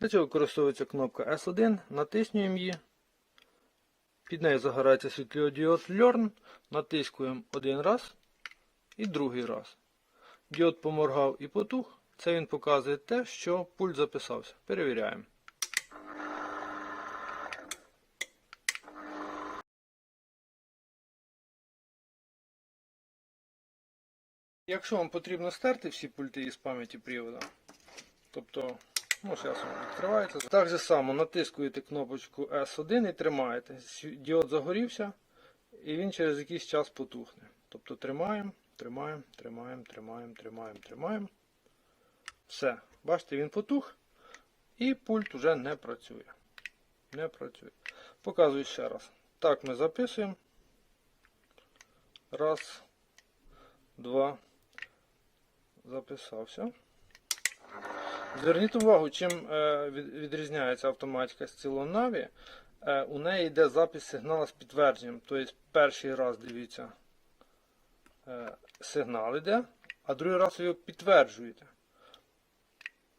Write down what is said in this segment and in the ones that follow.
Для цього використовується кнопка S1, натиснюємо її. Під нею загорається світлодіод Learn, натискуємо один раз і другий раз. Діод поморгав і потух. Це він показує те, що пульт записався. Перевіряємо. Якщо вам потрібно стерти всі пульти із пам'яті привода, тобто, ну, зараз відкривається. Так же само натискуєте кнопочку S1 і тримаєте. Діод загорівся, і він через якийсь час потухне. Тобто тримаємо, тримаємо, тримаємо, тримаємо, тримаємо, тримаємо. Все. Бачите, він потух, і пульт вже не працює. Не працює. Показую ще раз. Так, ми записуємо. Раз, два. Записався. Зверніть увагу, чим е, відрізняється автоматика з цілон Navi. Е, у неї йде запис сигналу з підтвердженням. Тобто перший раз дивіться, е, сигнал йде, а другий раз ви його підтверджуєте.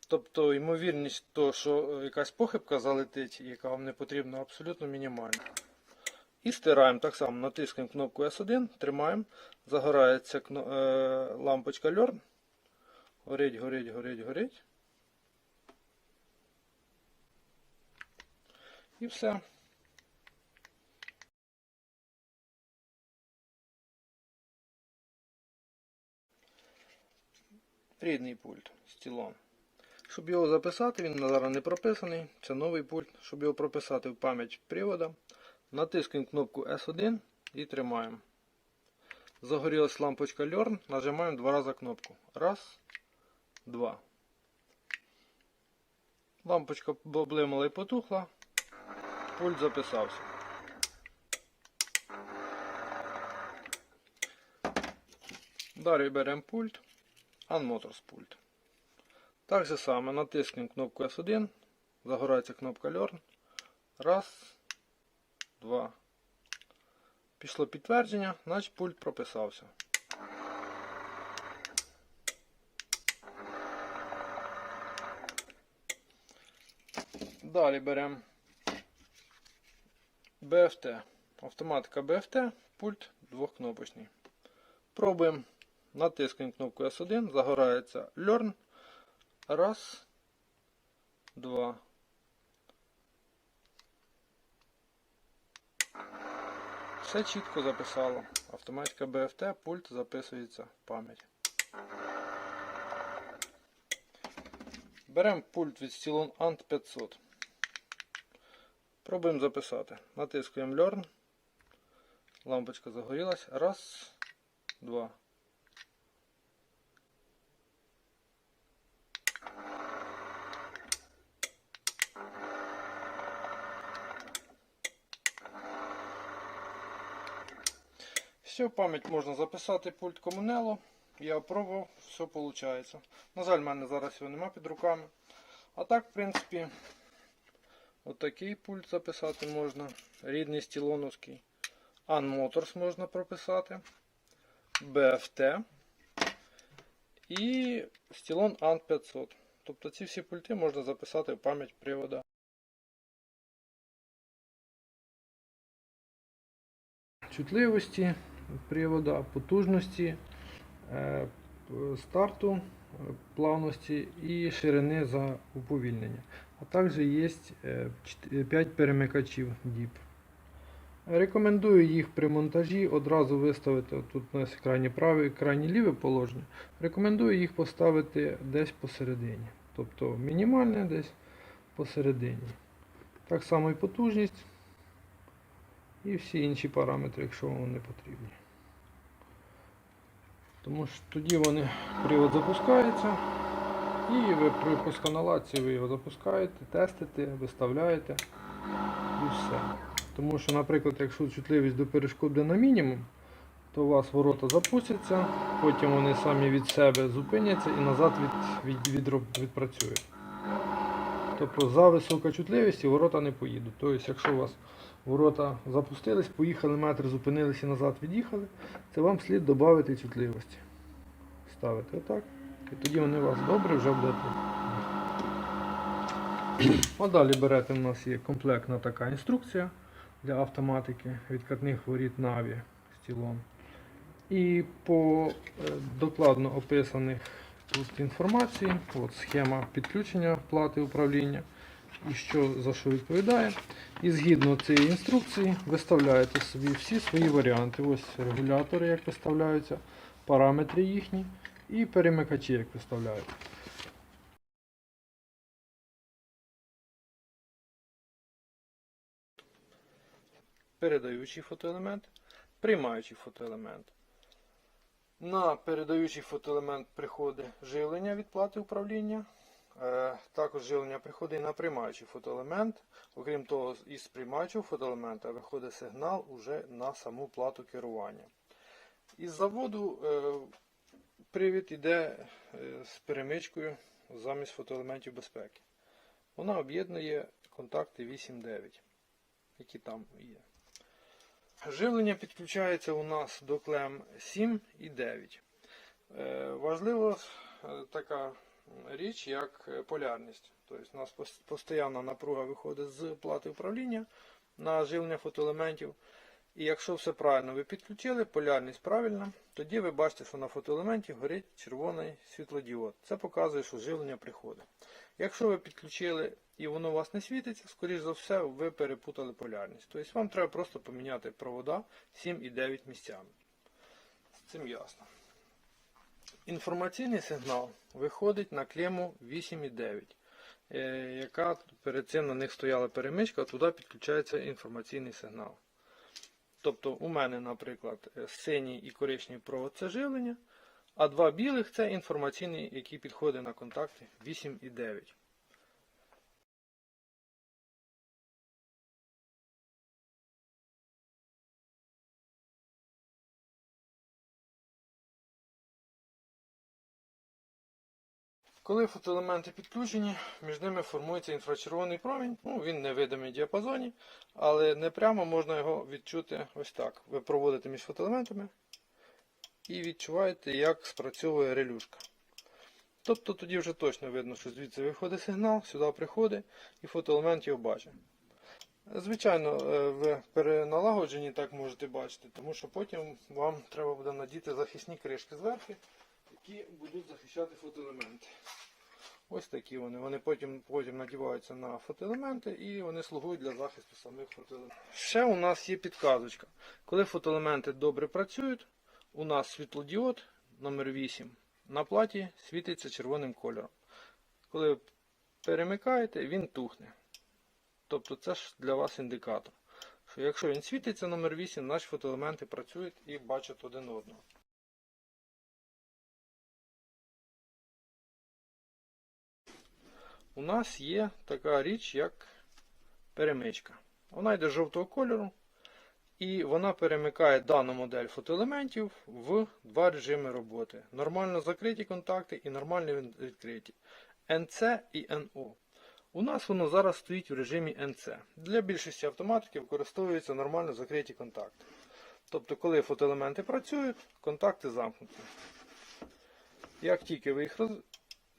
Тобто ймовірність того, що якась похибка залетить, яка вам не потрібна, абсолютно мінімальна. І стираємо так само, натискаємо кнопку S1, тримаємо, загорається лампочка Learn. Горить, горить, горить, горить. І все. Рідний пульт стілом. Щоб його записати, він зараз не прописаний. Це новий пульт. Щоб його прописати в пам'ять привода, натискаємо кнопку S1 і тримаємо. Загорілась лампочка Learn, нажимаємо два рази кнопку. Раз, два. Лампочка облимала і потухла. Пульт записався. Далі беремо пульт. Unmotors пульт. Так же саме натискаємо кнопку S1. Загорається кнопка Learn. Раз, два. Пішло підтвердження, значить пульт прописався. Далі беремо BFT. Автоматика BFT, пульт двохкнопочний. Пробуємо. Натискаємо кнопку S1, загорається Learn. Раз, два. Все чітко записало. Автоматика BFT, пульт записується в пам'ять. Беремо пульт від Stylon Ant 500. Пробуємо записати. Натискуємо Learn. Лампочка загорілась. Раз, два. Все, пам'ять можна записати пульт Комунело. Я пробував, все виходить. На жаль, в мене зараз його нема під руками. А так, в принципі, отакий пульт записати можна. Рідний стілоновський. Unmotors можна прописати. BFT. І стілон AN 500. Тобто ці всі пульти можна записати в пам'ять привода. Чутливості привода, потужності, е, старту, плавності і ширини за уповільнення. А також є 5 перемикачів DIP. Рекомендую їх при монтажі одразу виставити тут у нас крайнє праве і крайнє ліве положення. Рекомендую їх поставити десь посередині. Тобто мінімальне десь посередині. Так само і потужність і всі інші параметри, якщо вам вони потрібні. Тому що тоді вони привод запускається і ви при пусконаладці ви його запускаєте, тестите, виставляєте і все. Тому що, наприклад, якщо чутливість до перешкод буде на мінімум, то у вас ворота запустяться, потім вони самі від себе зупиняться і назад від, від, від, відпрацюють. Тобто за висока чутливість і ворота не поїдуть. Тобто, якщо у вас ворота запустились, поїхали метр, зупинились і назад від'їхали, це вам слід додати чутливості. Ставити отак. І тоді вони у вас добре вже будуть. А далі берете, у нас є комплектна така інструкція для автоматики відкатних воріт Наві стілом. І по е, докладно описаних тут інформації, от схема підключення плати управління і що за що відповідає. І згідно цієї інструкції виставляєте собі всі свої варіанти. Ось регулятори, як виставляються, параметри їхні і перемикачі, як виставляються. Передаючий фотоелемент, приймаючий фотоелемент. На передаючий фотоелемент приходить живлення від плати управління. Е, Також живлення приходить на приймаючий фотоелемент. Окрім того, із приймаючого фотоелемента виходить сигнал уже на саму плату керування. Із заводу е, привід йде е, з перемичкою замість фотоелементів безпеки. Вона об'єднує контакти 8.9, які там є. Живлення підключається у нас до клем 7 і 9. Е, Важлива така річ, як е, полярність. Тобто у нас постійна напруга виходить з плати управління на живлення фотоелементів. І якщо все правильно ви підключили, полярність правильна, тоді ви бачите, що на фотоелементі горить червоний світлодіод. Це показує, що живлення приходить. Якщо ви підключили і воно у вас не світиться, скоріш за все, ви перепутали полярність. Тобто вам треба просто поміняти провода 7 і 9 місцями. З цим ясно. Інформаційний сигнал виходить на клему 8,9, е, яка перед цим на них стояла перемичка, туди підключається інформаційний сигнал. Тобто у мене, наприклад, синій і коричневий провод це живлення, а два білих це інформаційний, який підходить на контакти 8 Коли фотоелементи підключені, між ними формується інфрачервоний промінь. Ну, він невидимий в діапазоні, але не прямо можна його відчути ось так. Ви проводите між фотоелементами і відчуваєте, як спрацьовує релюшка. Тобто тоді вже точно видно, що звідси виходить сигнал, сюди приходить і фотоелемент його бачить. Звичайно, е, в переналагодженні так можете бачити, тому що потім вам треба буде надіти захисні кришки зверху, які будуть захищати фотоелементи. Ось такі вони. Вони потім, потім надіваються на фотоелементи і вони слугують для захисту самих фотоелементів. Ще у нас є підказочка. Коли фотоелементи добре працюють, у нас світлодіод номер 8 на платі світиться червоним кольором. Коли перемикаєте, він тухне. Тобто це ж для вас індикатор. Що якщо він світиться номер 8, наші фотоелементи працюють і бачать один одного. У нас є така річ, як перемичка. Вона йде жовтого кольору, і вона перемикає дану модель фотоелементів в два режими роботи: нормально закриті контакти і нормально відкриті. NC і NO. У нас воно зараз стоїть в режимі NC. Для більшості автоматиків використовуються нормально закриті контакти. Тобто, коли фотоелементи працюють, контакти замкнуті. Як тільки ви їх.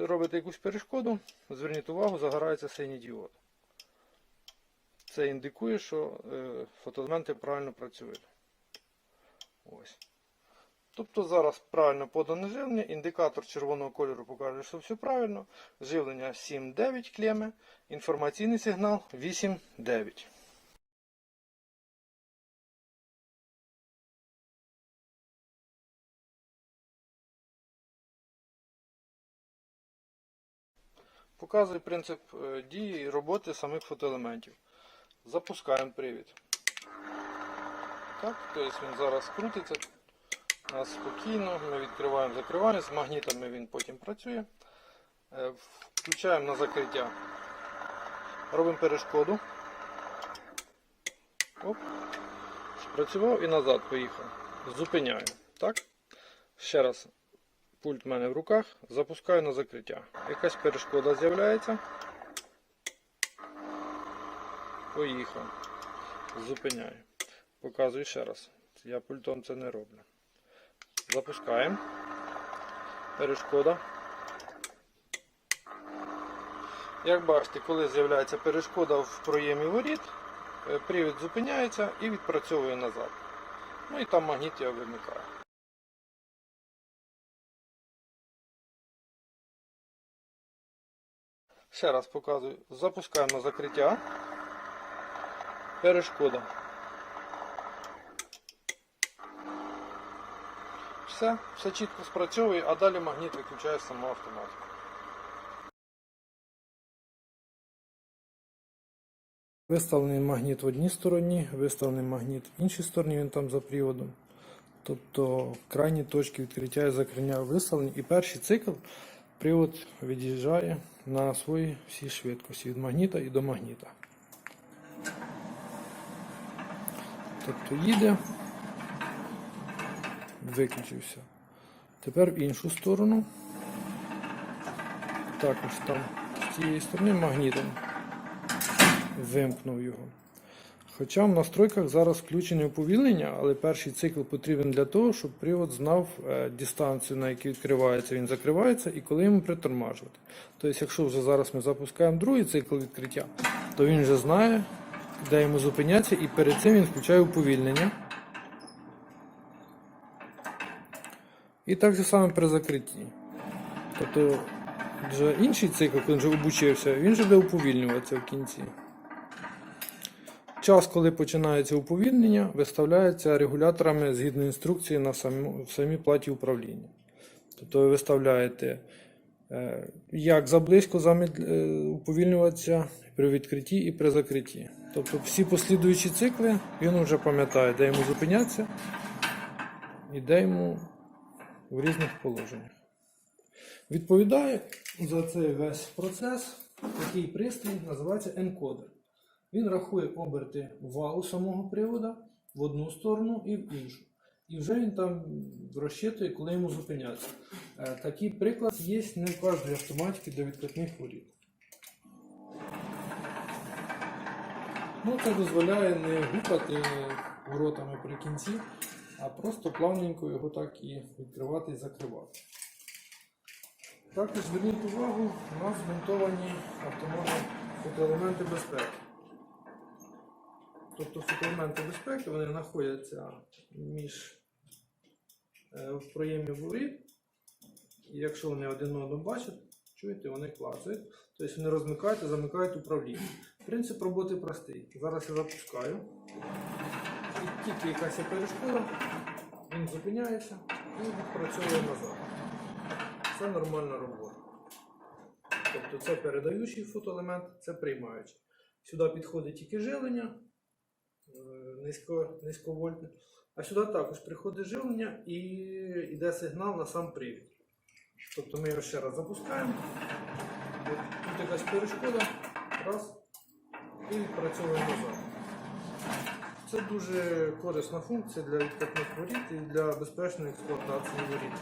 Робите якусь перешкоду, зверніть увагу, загорається синій діод. Це індикує, що е, фотоелементи правильно працюють. Ось. Тобто зараз правильно подане живлення, індикатор червоного кольору покаже, що все правильно. Живлення 7-9 клеми, інформаційний сигнал 8-9. Показує принцип е, дії і роботи самих фотоелементів. Запускаємо привід. Так, тобто він зараз крутиться. У нас спокійно, ми відкриваємо закривання, з магнітами він потім працює. Е, Включаємо на закриття. Робимо перешкоду. Оп. Спрацював і назад поїхав. Зупиняю. Так? Ще раз. Пульт в мене в руках. Запускаю на закриття. Якась перешкода з'являється. Поїхав. Зупиняю. Показую ще раз. Я пультом це не роблю. Запускаємо. Перешкода. Як бачите, коли з'являється перешкода в проємі воріт, е, привід зупиняється і відпрацьовує назад. Ну і там магніт його вимикає. Ще раз показую. Запускаємо закриття. Перешкода. Все, все чітко спрацьовує, а далі магніт виключає саму автоматику. Виставлений магніт в одній стороні, виставлений магніт в іншій стороні, він там за приводом. Тобто крайні точки відкриття і закриття виставлені. І перший цикл привод від'їжджає на своїй всій швидкості від магніта і до магніта. Тобто їде, виключився. Тепер в іншу сторону. Також там з цієї сторони магнітом вимкнув його. Хоча в настройках зараз включене уповільнення, але перший цикл потрібен для того, щоб привод знав е, дистанцію, на якій відкривається, він закривається, і коли йому притормажувати. Тобто, якщо вже зараз ми запускаємо другий цикл відкриття, то він вже знає, де йому зупинятися, і перед цим він включає уповільнення. І так же саме при закритті. Тобто, вже інший цикл, коли він вже обучився, він вже буде уповільнюватися в кінці. Час, коли починається уповільнення, виставляється регуляторами згідно інструкції на самі, в самій платі управління. Тобто ви виставляєте, е, як заблизько е, уповільнюватися при відкритті і при закритті. Тобто всі послідуючі цикли він вже пам'ятає, де йому зупинятися і де йому в різних положеннях. Відповідає за цей весь процес такий пристрій, називається енкодер. Він рахує оберти валу самого привода в одну сторону і в іншу. І вже він там розчитує, коли йому зупинятися. Е, Такий приклад є не в кожній автоматиці для відкатних воріт. Ну, це дозволяє не гупати воротами при кінці, а просто плавненько його так і відкривати і закривати. Також зверніть увагу, у нас змонтовані автоматні фотоелементи безпеки. Тобто фотоелементи безпеки вони знаходяться між е, в проємі воріт. І якщо вони один одного бачать, чуєте, вони клацають. Тобто вони розмикають і замикають управління. Принцип роботи простий. Зараз я запускаю. І тільки якась перешкода, він зупиняється і відпрацьовує назад. Це нормальна робота. Тобто це передаючий фотоелемент, це приймаючий. Сюди підходить тільки живлення е, низько, низьковольтне. А сюди також приходить живлення і йде сигнал на сам привід. Тобто ми його ще раз запускаємо. Тут якась перешкода, раз, і відпрацьовує назад. Це дуже корисна функція для відкатних воріт і для безпечної експлуатації воріт.